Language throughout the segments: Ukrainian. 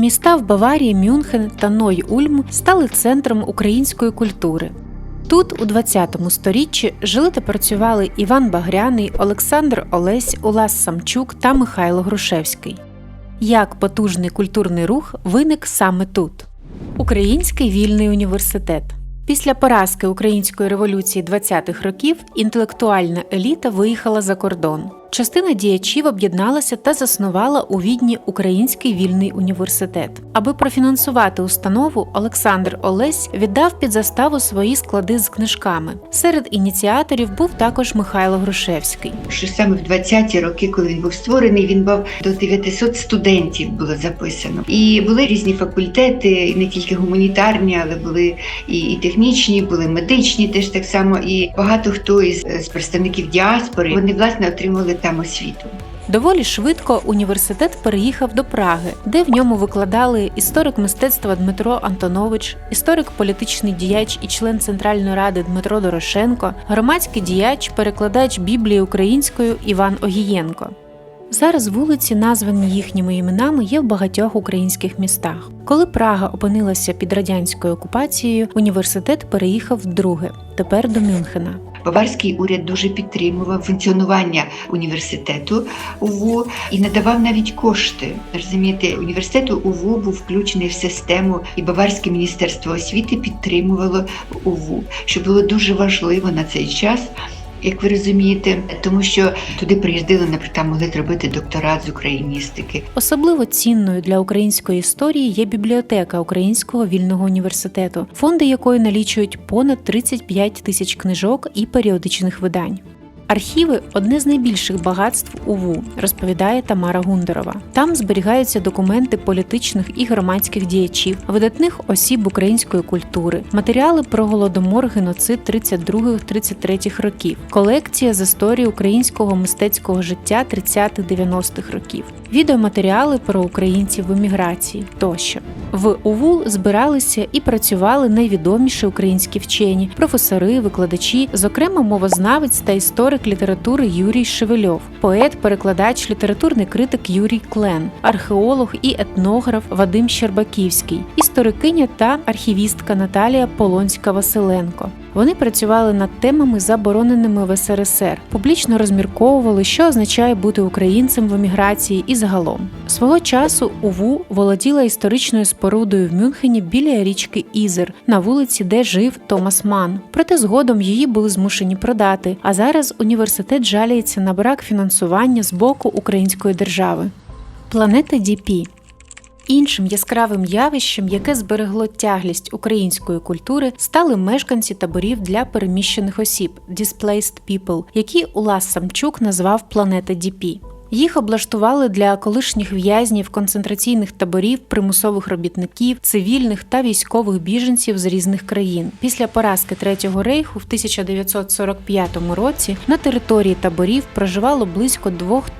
Міста в Баварії, Мюнхен та Ной-Ульм стали центром української культури. Тут, у 20 сторіччі, жили та працювали Іван Багряний, Олександр Олесь, Улас Самчук та Михайло Грушевський. Як потужний культурний рух виник саме тут? Український вільний університет. Після поразки української революції 20-х років інтелектуальна еліта виїхала за кордон. Частина діячів об'єдналася та заснувала у Відні Український вільний університет. Аби профінансувати установу, Олександр Олесь віддав під заставу свої склади з книжками. Серед ініціаторів був також Михайло Грушевський. що саме в 20-ті роки, коли він був створений, він був до 900 студентів було записано. І були різні факультети, не тільки гуманітарні, але були і, технічні, були медичні, теж так само. І багато хто із з представників діаспори вони власне отримали там освіту. Доволі швидко університет переїхав до Праги, де в ньому викладали історик мистецтва Дмитро Антонович, історик політичний діяч і член Центральної ради Дмитро Дорошенко, громадський діяч, перекладач Біблії українською Іван Огієнко. Зараз вулиці, названі їхніми іменами, є в багатьох українських містах. Коли Прага опинилася під радянською окупацією, університет переїхав вдруге, тепер до Мюнхена. Баварський уряд дуже підтримував функціонування університету УВУ і надавав навіть кошти. Розумієте, університет УВУ був включений в систему, і Баварське міністерство освіти підтримувало УВУ, що було дуже важливо на цей час. Як ви розумієте, тому що туди приїздили, наприклад, могли зробити докторат з україністики. Особливо цінною для української історії є бібліотека Українського вільного університету, фонди якої налічують понад 35 тисяч книжок і періодичних видань. Архіви одне з найбільших багатств УВУ, розповідає Тамара Гундерова. Там зберігаються документи політичних і громадських діячів, видатних осіб української культури, матеріали про голодомор, геноцид 32-33 років, колекція з історії українського мистецького життя 30-90-х років, відеоматеріали про українців в еміграції тощо. В УВУ збиралися і працювали найвідоміші українські вчені, професори, викладачі, зокрема мовознавець та історик літератури Юрій Шевельов, поет, перекладач, літературний критик Юрій Клен, археолог і етнограф Вадим Щербаківський, історикиня та архівістка Наталія Полонська Василенко. Вони працювали над темами, забороненими в СРСР, публічно розмірковували, що означає бути українцем в еміграції і загалом. Свого часу УВУ володіла історичною спорудою в Мюнхені біля річки Ізер на вулиці, де жив Томас Ман. Проте згодом її були змушені продати. А зараз університет жаліється на брак фінансування з боку української держави. Планета Діпі Іншим яскравим явищем, яке зберегло тяглість української культури, стали мешканці таборів для переміщених осіб Displaced People, які Улас Самчук назвав Планета Діпі. Їх облаштували для колишніх в'язнів концентраційних таборів, примусових робітників, цивільних та військових біженців з різних країн. Після поразки Третього рейху в 1945 році на території таборів проживало близько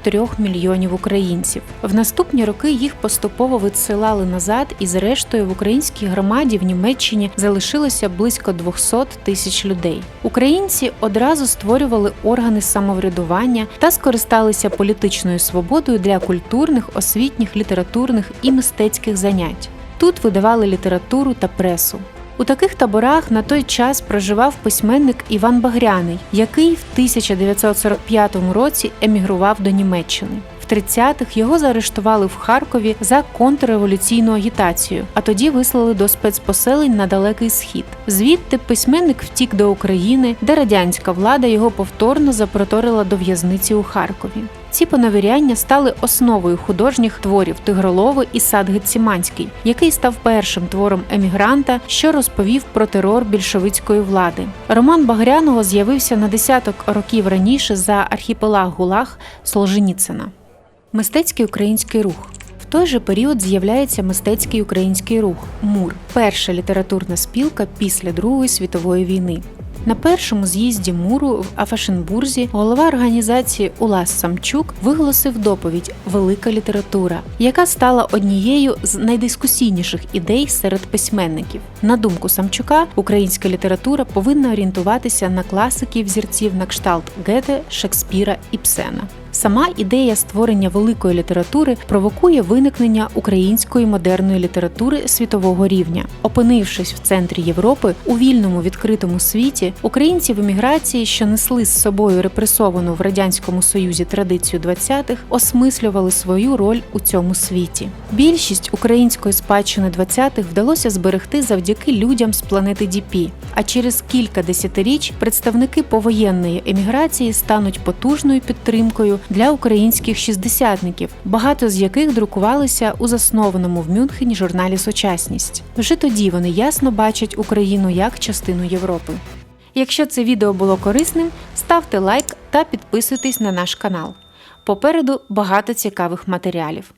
2-3 мільйонів українців. В наступні роки їх поступово відсилали назад, і зрештою в українській громаді в Німеччині залишилося близько 200 тисяч людей. Українці одразу створювали органи самоврядування та скористалися політичною політичною свободою для культурних, освітніх, літературних і мистецьких занять. Тут видавали літературу та пресу. У таких таборах на той час проживав письменник Іван Багряний, який в 1945 році емігрував до Німеччини. В 30-х його заарештували в Харкові за контрреволюційну агітацію, а тоді вислали до спецпоселень на далекий схід. Звідти письменник втік до України, де радянська влада його повторно запроторила до в'язниці у Харкові. Ці поневіряння стали основою художніх творів Тигролови і Сад Гетсіманський, який став першим твором емігранта, що розповів про терор більшовицької влади. Роман Багряного з'явився на десяток років раніше за архіпелаг Гулаг Солженіцина. Мистецький український рух. В той же період з'являється мистецький український рух МУР, перша літературна спілка після Другої світової війни. На першому з'їзді муру в Афашенбурзі голова організації Улас Самчук виголосив доповідь Велика література, яка стала однією з найдискусійніших ідей серед письменників. На думку Самчука, українська література повинна орієнтуватися на класиків зірців на кшталт Гете, Шекспіра Іпсена. Сама ідея створення великої літератури провокує виникнення української модерної літератури світового рівня. Опинившись в центрі Європи у вільному відкритому світі, українці в еміграції, що несли з собою репресовану в радянському союзі традицію 20-х, осмислювали свою роль у цьому світі. Більшість української спадщини 20-х вдалося зберегти завдяки людям з планети Діпі. А через кілька десятиріч представники повоєнної еміграції стануть потужною підтримкою для українських шістдесятників, багато з яких друкувалися у заснованому в Мюнхені журналі Сучасність. Вже тоді вони ясно бачать Україну як частину Європи. Якщо це відео було корисним, ставте лайк та підписуйтесь на наш канал. Попереду багато цікавих матеріалів.